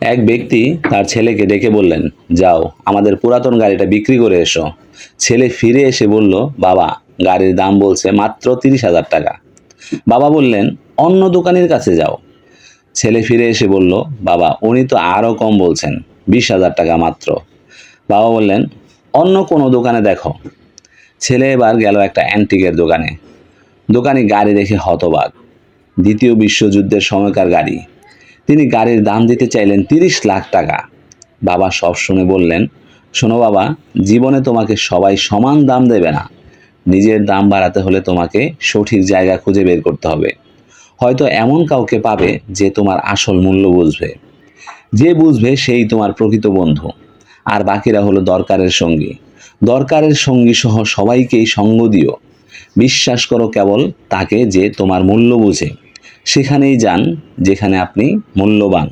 এক ব্যক্তি তার ছেলেকে ডেকে বললেন, যাও, আমাদের পুরাতন গাড়িটা বিক্রি করে এসো। ছেলে ফিরে এসে বলল, বাবা, গাড়ির দাম বলছে মাত্র তিরিশ হাজার টাকা। বাবা বললেন, অন্য দোকানের কাছে যাও। ছেলে ফিরে এসে বলল, বাবা, উনি তো আরও কম বলছেন, বিশ হাজার টাকা মাত্র। বাবা বললেন, অন্য কোনো দোকানে দেখো। ছেলে এবার গেল একটা অ্যান্টিকের দোকানে। দোকানে গাড়ি দেখে হতবাক। দ্বিতীয় বিশ্বযুদ্ধের সময়কার গাড়ি। তিনি গাড়ির দাম দিতে চাইলেন তিরিশ লাখ টাকা। বাবা সব শুনে বললেন, শোনো বাবা, জীবনে তোমাকে সবাই সমান দাম দেবে না। নিজের দাম বাড়াতে হলে তোমাকে সঠিক জায়গা খুঁজে বের করতে হবে। হয়তো এমন কাউকে পাবে যে তোমার আসল মূল্য বুঝবে। যে বুঝবে সেই তোমার প্রকৃত বন্ধু। আর বাকিরা হলো দরকারের সঙ্গী। দরকারের সঙ্গী সহ সবাইকেই সঙ্গ দিও। বিশ্বাস করো কেবল তাকে যে তোমার মূল্য বুঝে। সেখানেই যান যেখানে আপনি মূল্যবান।